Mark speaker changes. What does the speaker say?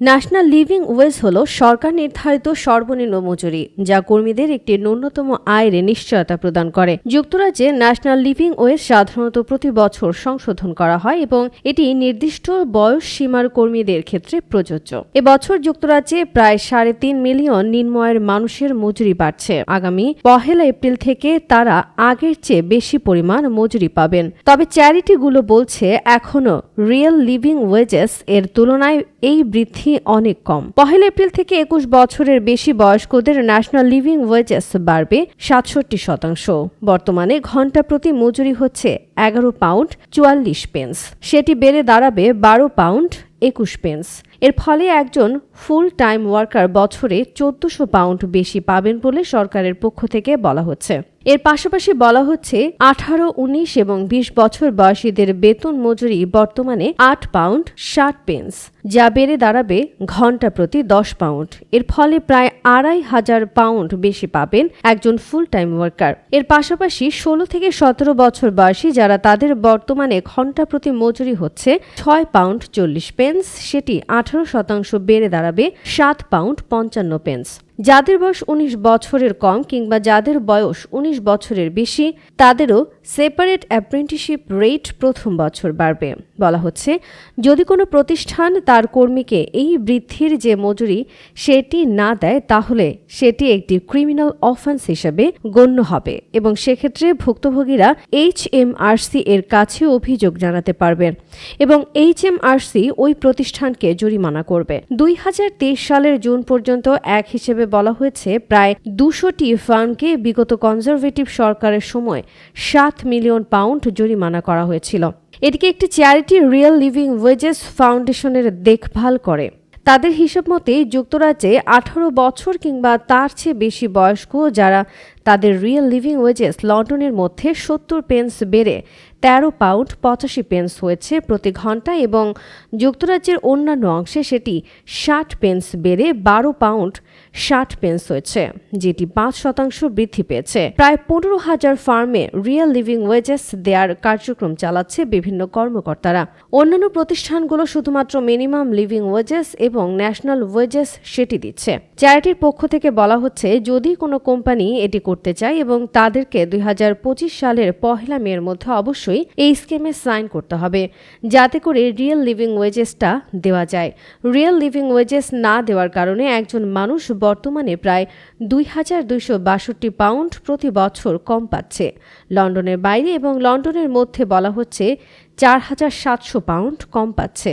Speaker 1: National living wedge হল সরকার নির্ধারিত সর্বনিম্ন মজুরি, যা কর্মীদের একটি ন্যূনতম আয়ের নিশ্চয়তা প্রদান করে। যুক্তরাজ্যে ন্যাশনাল লিভিং ওয়েজ সাধারণত প্রতি বছর সংশোধন করা হয় এবং এটি নির্দিষ্ট বয়স সীমার কর্মীদের ক্ষেত্রে প্রযোজ্য। এবছর যুক্তরাজ্যে প্রায় সাড়ে তিন মিলিয়ন নিম্নয়ের মানুষের মজুরি বাড়ছে। আগামী পহেলা এপ্রিল থেকে তারা আগের চেয়ে বেশি পরিমাণ মজুরি পাবেন। তবে চ্যারিটিগুলো বলছে এখনও রিয়েল লিভিং ওয়েজেস এর তুলনায় এই বৃদ্ধি অনেক কম। পহেলা এপ্রিল থেকে একুশ বছরের বেশি বয়স্কদের ন্যাশনাল লিভিং ওয়েজেস বাড়বে সাতষট্টি শতাংশ। বর্তমানে ঘণ্টা প্রতি মজুরি হচ্ছে এগারো পাউন্ড চুয়াল্লিশ পেন্স সেটি বেড়ে দাঁড়াবে বারো পাউন্ড একুশ পেন্স এর ফলে একজন ফুল টাইম ওয়ার্কার বছরে চোদ্দশো পাউন্ড বেশি পাবেন বলে সরকারের পক্ষ থেকে বলা হচ্ছে। এর পাশাপাশি বলা হচ্ছে, আঠারো, উনিশ এবং বিশ বছর বয়সীদের বেতন মজুরি বর্তমানে আট পাউন্ড ষাট পেন্স যা বেড়ে দাঁড়াবে ঘণ্টা প্রতি দশ পাউন্ড এর ফলে প্রায় আড়াই হাজার পাউন্ড বেশি পাবেন একজন ফুল টাইম ওয়ার্কার এর পাশাপাশি ষোলো থেকে সতেরো বছর বয়সী যারা তাদের বর্তমানে ঘণ্টা প্রতি মজুরি হচ্ছে ছয় পাউন্ড চল্লিশ পেন্স সেটি আঠারো শতাংশ বেড়ে দাঁড়াবে সাত পাউন্ড পঞ্চান্ন পেন্স। যাদের বয়স উনিশ বছরের কম কিংবা যাদের বয়স উনিশ বছরের বেশি, তাদেরও সেপারেট অ্যাপ্রেন্টিসশিপ রেট প্রথম বছর বাড়বে। বলা হচ্ছে, যদি কোনো প্রতিষ্ঠান তার কর্মীকে এই বৃদ্ধির যে মজুরি সেটি না দেয়, তাহলে সেটি একটি ক্রিমিনাল অফেন্স হিসেবে গণ্য হবে এবং সেক্ষেত্রে ভুক্তভোগীরা এইচ এম এর কাছে অভিযোগ জানাতে পারবেন এবং এইচ এম ওই প্রতিষ্ঠানকে জরিমানা করবে। দুই হাজার তেইশ সালের জুন পর্যন্ত এক হিসেবে বলা হয়েছে, প্রায় দুশোটি ফার্মকে বিগত কনজারভেটিভ সরকারের সময় সাত মিলিয়ন পাউন্ড জরিমানা করা হয়েছিল। এদিকে একটি চ্যারিটি রিয়েল লিভিং ওয়েজেস ফাউন্ডেশনের দেখভাল করে। তাদের হিসাব মতে, যুক্তরাজ্যে আঠারো বছর কিংবা তার চেয়ে বেশি বয়স্ক যারা তাদের রিয়েল লিভিং ওয়েজেস লন্ডনের মধ্যে সত্তর পেন্স বেড়ে তেরো পাউন্ড পঁচাশি পেন্স হয়েছে প্রতি ঘণ্টা এবং যুক্তরাজ্যের অন্যান্য অংশে সেটি ষাট পেন্স বেড়ে বারো পাউন্ড ষাট পেন্স হয়েছে, যেটি পাঁচ শতাংশ বৃদ্ধি পেয়েছে। প্রায় পনেরো হাজার ফার্মে রিয়েল লিভিং ওয়েজেস দেওয়ার কার্যক্রম চালাচ্ছে বিভিন্ন কর্মকর্তারা। অন্যান্য প্রতিষ্ঠানগুলো শুধুমাত্র মিনিমাম লিভিং ওয়েজেস এবং ন্যাশনাল ওয়েজেস সেটি দিচ্ছে। চ্যারিটির পক্ষ থেকে বলা হচ্ছে, যদি কোনো কোম্পানি এটি করতে চায় এবং তাদেরকে দুই হাজার পঁচিশ সালের পহেলা মেয়ের মধ্যে অবশ্যই এই স্কিমে সাইন করতে হবে, যাতে করে রিয়েল লিভিং ওয়েজেসটা দেওয়া যায়। রিয়েল লিভিং ওয়েজেস না দেওয়ার কারণে একজন মানুষ বর্তমানে প্রায় দুই হাজার দুইশো বাষট্টি পাউন্ড প্রতি বছর কম পাচ্ছে। লন্ডনের বাইরে এবং লন্ডনের মধ্যে বলা হচ্ছে চার হাজার সাতশো পাউন্ড কম পাচ্ছে।